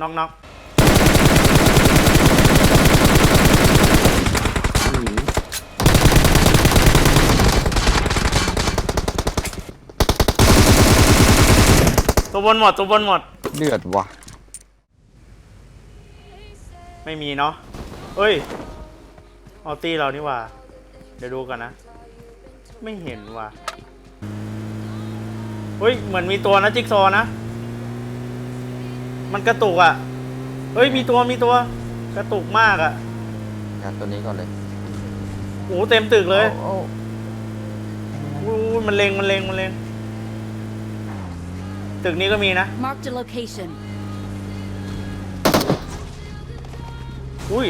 น็อกน็อกอืมตัวบนหมดตัวบนหมด เดือดว่ะไม่มีเนาะเอ้ยเอาตีเรานี่หว่า เดี๋ยวดูกันนะ ไม่เห็นว่ะเฮ้ย เหมือนมีตัวนะ จิ๊กซอว์นะ มันกระตุกอะ่ะเฮ้ยมีตัวมีตัว กระตุกมากอะ่ะงัดตัวนี้ก่อนเลยโอ้โหเต็มตึกเลยโอ้อู้ยมันเลงมันเลงมันเลงตึกนี้ก็มีนะ Marked a location. อุ้ย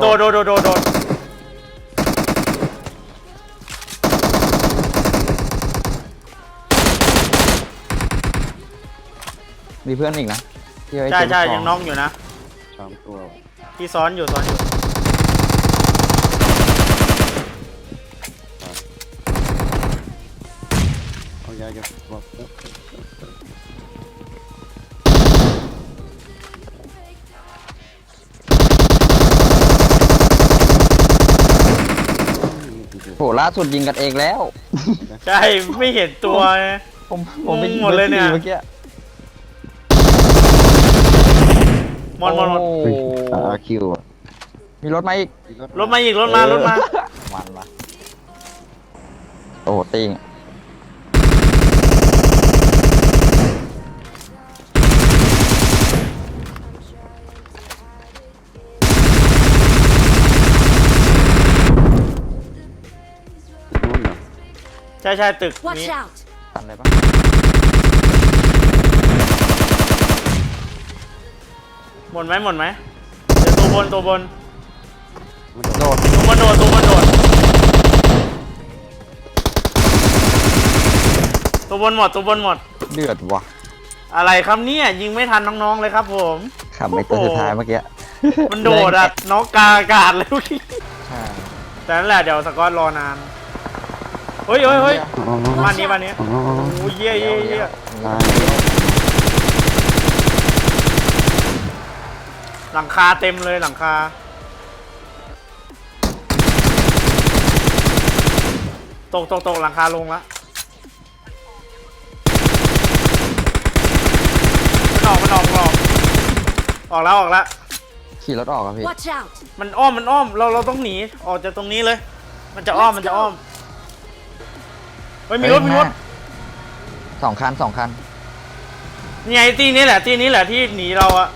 โดดโดดโดดโดด มีเพื่อนอีกนะที่ไว้ใช่เก็บใช่ขยังน้องอยู่นะสองตัวที่ซ้อนอยู่ซ้อนอยู่เอายาจะบอกโหล่าสุดยิงกันเองแล้ว ใช่ไม่เห็นตัวไงผมผมไปงงหมดเลยเนี่ยเมื่อกี้ มดหมดหมดโอ้เฮ้ยอาคิวอะมีรถมาอีกรถมาอีกรถมารถมา มันมาโอ้โหติงนู่นเหรอใช่ใช่ตึก Watch นี้ out! ตันเลยปะ หมดไหมหมดไหมเดี๋ยวตัวบนตัวบนมันโดนโดดตัวบนโดดตัวบนโดดตัวบนหมดตัวบนหมด เดือดว่ะอะไรครับเนี่ยยิงไม่ทันน้องๆเลยครับผม ขับไปตัวสุดท้ายเมื่อกี้มันโดดอะน็อกกลางอากาศเลยเมื่อกี้ใช่แต่นั่นแหละเดี๋ยวสกอตรอนานเฮ้ยเฮ้ยเฮ้ยอ๋อบ้านนี้บ้านนี้อ๋อโอ้ยเยี่ยเยี่ยเยี่ยตายแล้ว หลังคาเต็มเลยหลังคา ตกตกตกหลังคาลงละมันออกมันออกมันออก ออกแล้วออกแล้ว ขี่รถออกอะพี่ Watch out! มันอ้อมมันอ้อมเราเราต้องหนีออกจากตรงนี้เลย มันจะอ้อมมันจะอ้อมเฮ้ยมีรถมีรถสองคันสองคัน นี่ไงตีนี้แหละตีนี้แหละที่หนีเราอะ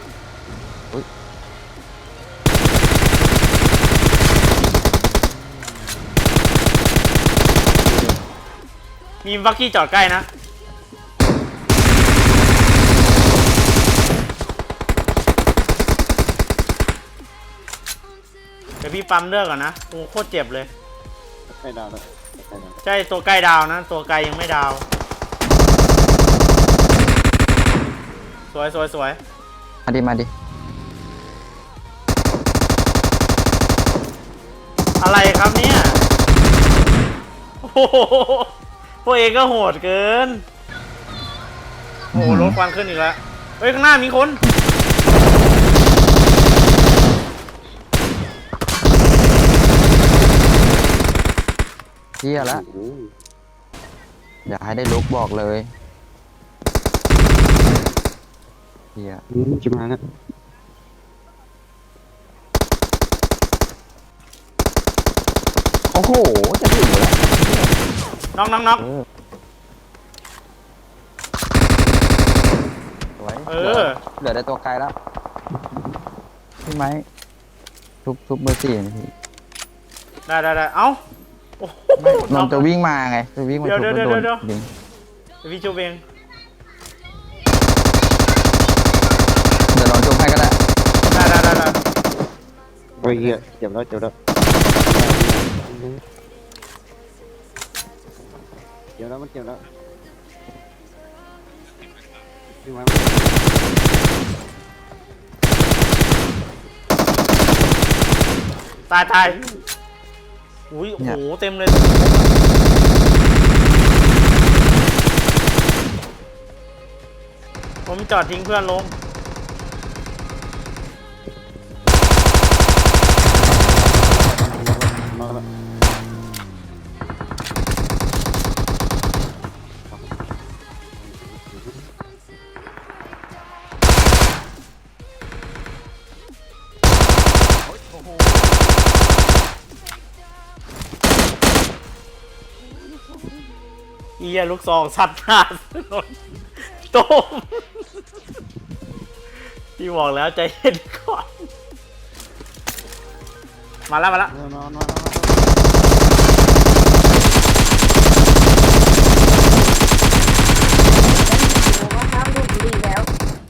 มีบักกี้จอดใกล้นะ เดี๋ยวพี่ปั๊มเลือกก่อนนะโอ้โคตรเจ็บเลย ใกล้ดาวแล้วใกล้ดาวใช่ตัวใกล้ดาวนะ ตัวไกลยังไม่ดาว สวยสวยสวยมาดิมาดิอะไรครับเนี่ย โอ้โห พวกเองก็โหดเกิน โอ้โหรถควันขึ้นอีกแล้ว เฮ้ย ข้างหน้ามีคน เที่ยแล้วโอ้โหอยากให้ได้ลุกบอกเลยเที่ยอืมจะมาแล้วโอ้โหจะถึงอยู่แล้ว น็อกน็อกน็อกเออสวยเอเหลือเหลือแต่ตัวไกลแล้วพี่ไม้ทุบทุบเบอร์สี่นะพี่ได้ได้ได้เอ้าโอ้โหไม่น็มัอนกจะวิ่งมาไงจะวิ่งมาเดี๋ยวทุบเดี๋แล้ยววโดนเดี๋ยวยิงเดี๋ยวพี่ชูเองเดี๋ยวลองจุบให้ก็ได้ได้ได้ได้ได้โอ้ยเหี้ยเจ็บแล้วเจ็บแล้ว เจ็บแล้วมันเจ็บแล้วพี่มาตายตายอุ้ยโอ้เนี่โหยเต็มเลยผมจอดทิ้งเพื่อนลง เอียลูกซองสัตว์หน้าถนนโต้มพี่บอกแล้วใจเย็นก่อน มาแล้วมาแล้ว นอนนอนนอนว่าข้าวลูกดีแล้ว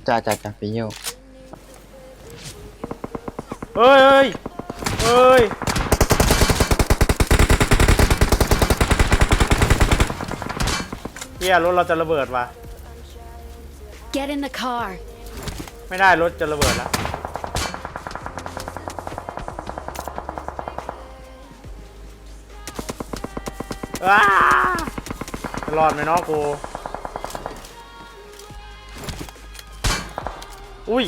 จ่าจ่าจ่าไปเยี่ยวเฮ้ยเฮ้ยเฮ้ย เฮียรถเราจะระเบิดว่ะ Get in the car. ไม่ได้รถจะระเบิดแล้วอ้าจะรอดไหมเนาะกูอุ้ย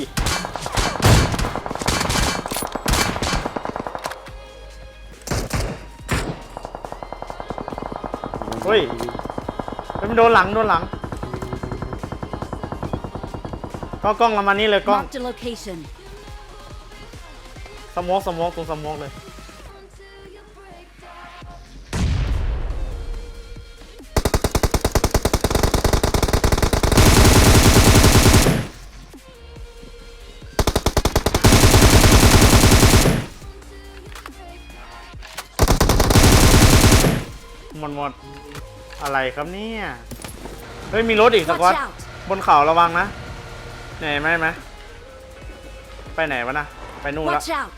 เฮ้ยเฮ้ย มันโดนหลังโดนหลัง ก็กล้องเรามานี่เลยกล้อง Marked a location. สโมกสโมกตรงสโมกเลย หมดหมด อะไรครับเนี่ย เฮ้ยมีรถอีกส Watch กอต out. บนเขาระวังนะไหนไหมไหมไปไหนวะนะไปนู่นละ Watch out.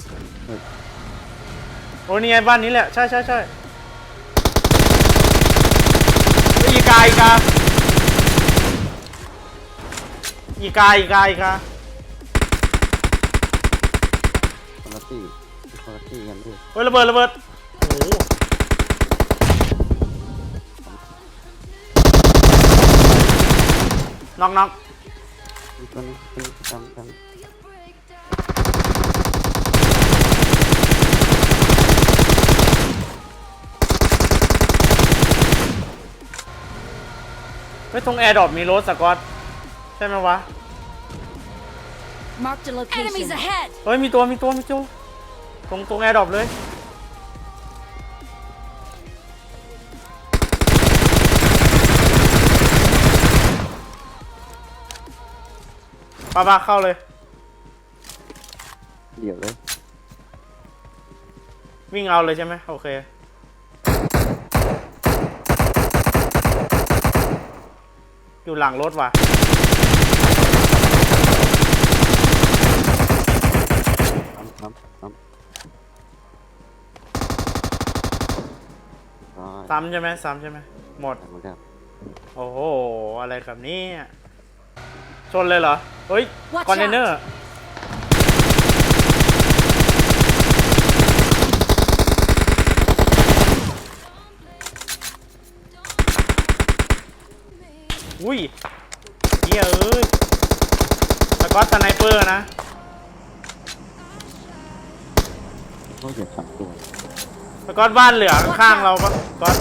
โอ้นี่ไงบ้านนี้แหละใช่ใช่ใช่เฮ้ยอีกาอีกาอีกาอีกาอีกาคนละที่คนละที่กันด้วยเฮ้ยระเบิดระเบิดโอ้ น็อกน็อกอีกคนนึงคนนี้จำจำไม่ตรงแอร์ดรอปมีรถสกอตใช่ไหมวะ Marked a location. Enemies ahead. เฮ้ยมีตัวมีตัวมีตัวตรงตรงแอร์ดรอปเลย ปาปาเข้าเลย เดี๋ยวเลยวิ่งเอาเลยใช่ไหมโอเค อยู่หลังรถว่ะ ซ้ำซ้ำซ้ำตายซ้ำใช่ไหมซ้ำใช่ไหมหมด เหมือนกัน โอ้โห อะไรแบบนี้ ชนเลยเหรอ เฮ้ย Watch คอนเทนเนอร์ อุ้ยเฮียเอ้ยสกอตสไนเปอร์นะ ก็เหยียบสามตัว สกอตบ้านเหลือข้างๆเราปะสกอต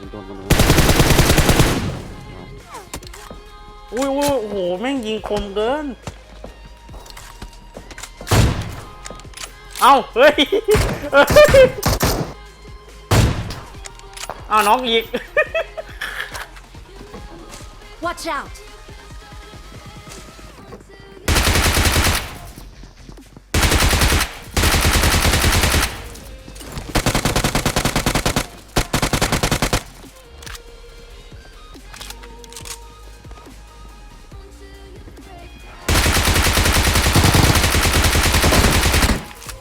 มันโดนมันโดนอุ้ยอุ้ยโอ้โห แม่งยิงคมเกิน เอ้า เฮ้ยเฮ้ยเอ้าน้องอีก Watch out.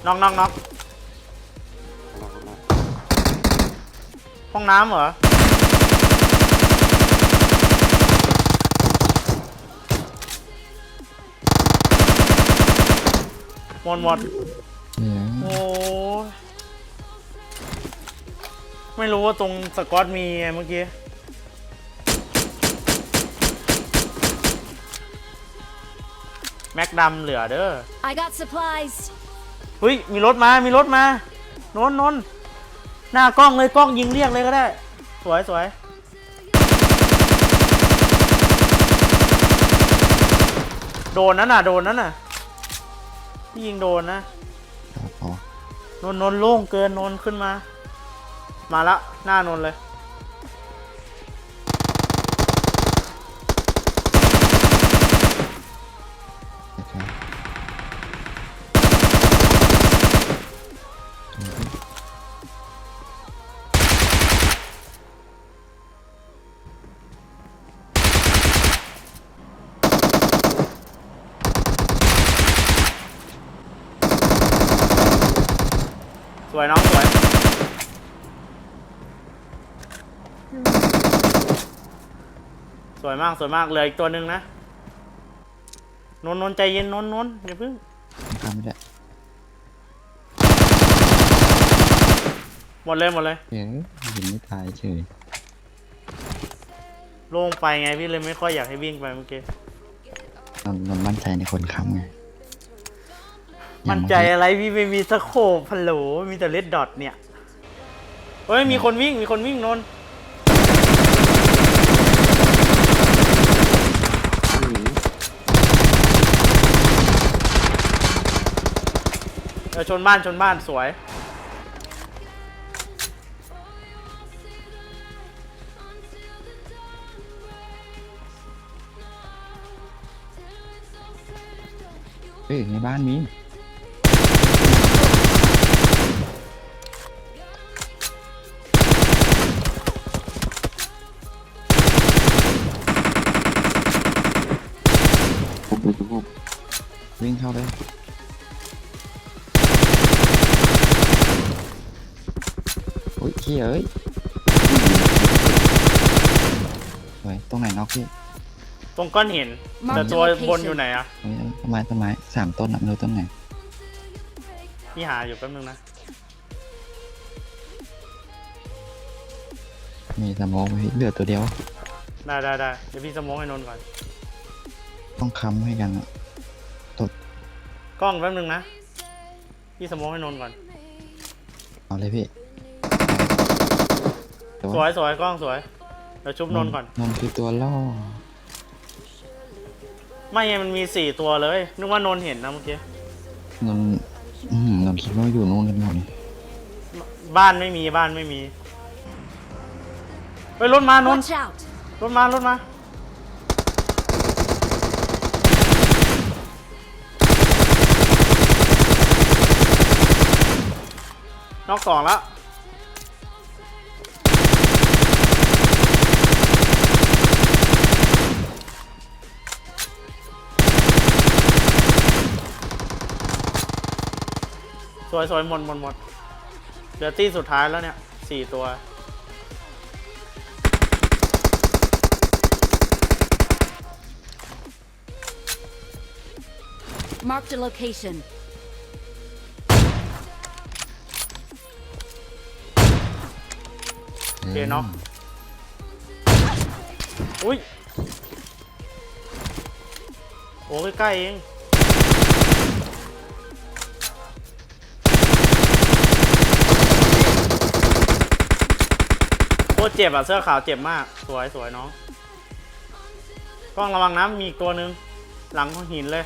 น็อกน็อกน็อกข้างล่างข้างล่างห้องน้ำเหรอ หมดหมดเดี๋ยโอ้ยไม่รู้ว่าตรงสกอตมีไงเมื่อกี้ แม็กดำเหลือเด้อ I got supplies. เฮ้ย มีรถมา มีรถมานนนนหน้ากล้องเลยกล้องยิงเรียกเลยก็ได้ สวยสวยโดนนั่นน่ะ โดนนั่นน่ะพี่ยิงโดนนะพอนนนนโล่งเกินนนขึ้นมา มาละหน้านนเลย สวยมากสวยมากเหลืออีกตัวหนึ่งนะนนนนใจเย็นนนนนอย่าเพิ่งทำไม่ได้หมดเลยหมดเลยเดี๋ยวยิงไม่ตายเฉยโล่งไปไงพี่เลยไม่ค่อยอยากให้วิ่งไปเมื่อกี้นนนนมั่นใจในคนค้ำไงมั่นใจอะไรพี่ไม่มีสโคปพะโหลมีแต่เลดดอทเนี่ยเฮ้ยมีคนวิ่งมีคนวิ่งนน ผู้หญิง เออชนบ้านชนบ้านสวย เฮ้ยในบ้านมีวิ่งเข้าเล ยโอ้ยเขี้ยเอ้ยเฮ้ยตรงไหนน็อกพี่ตรงก้อนหิน Mark แต่ the ตัว location บนอยู่ไหนอะเฮ้ยต้นไม้ต้นไม้สามต้นอะไม่รู้ต้นไหนพี่หาอยู่แป๊บนึงนะมีสโมองไว้เหลือตัวเดียว ได้ได้ได้เดี๋ยวพี่สโมองให้นนท์ก่อนต้องค้ำให้กันอะกล้องแป๊บนึงนะพี่สโมองให้นนท์ก่อนเอาเลยพี่แต่ สวยสวยกล้องสวยเดี๋ยวชุบนนท์ก่อนนนท์คือตัวล่อ ไม่ไงมันมีสี่ตัวเลย นึกว่านนท์เห็นนะเมื่อกี้ นนท์อืมนนท์คิดว่าอยู่นู่นกันหมดนี่บ้านไม่มีบ้านไม่มีเฮ้ยรถมานนท์ Watch out. รถมารถมา นอกสองแล้ว สวยสวยหมดหมดหมดเหลือตี้สุดท้ายแล้วเนี่ยสี่ตัว Marked a location. โอเคเนาะอุ้ย โอ้ใกล้ๆเอง ตรเจ็บอะ เสื้อขาวเจ็บมาก สวยสวยน้อง กล้องระวังนะ มีอีกตัวหนึ่งหลังของหินเลย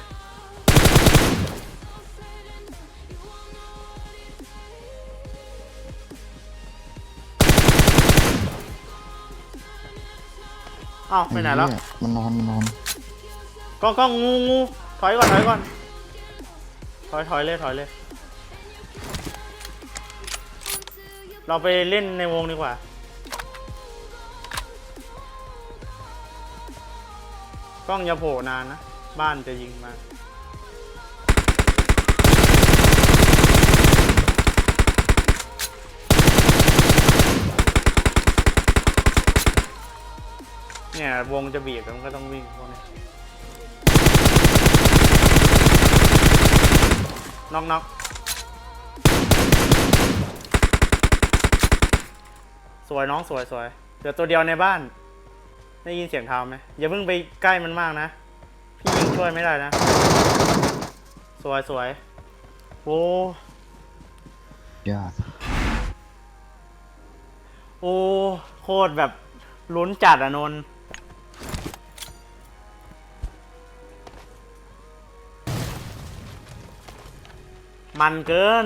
อ้าวไปไหนแล้วเยมันนอนมันนอนกล้องกล้องงูงูถอยก่อนถอยก่อน ถอยถอยเลยถอยเลย เราไปเล่นในวงดีกว่า ล้องอย่าโผล่นานนะ บ้านจะยิงมา เนี่ย วงจะเบียดมันก็ต้องวิ่งพวกนี้น็อกน็อกสวยน้องสวยสวยเดี๋ยวตัวเดียวในบ้าน ได้ยินเสียงเท้าไหมอย่าเพิ่งไปใกล้มันมากนะ พี่ยิงช่วยไม่ได้นะ สวยสวยโอ้ยอดโอ้โคตรแบบลุ้นจัดอะนนท์มันเกิน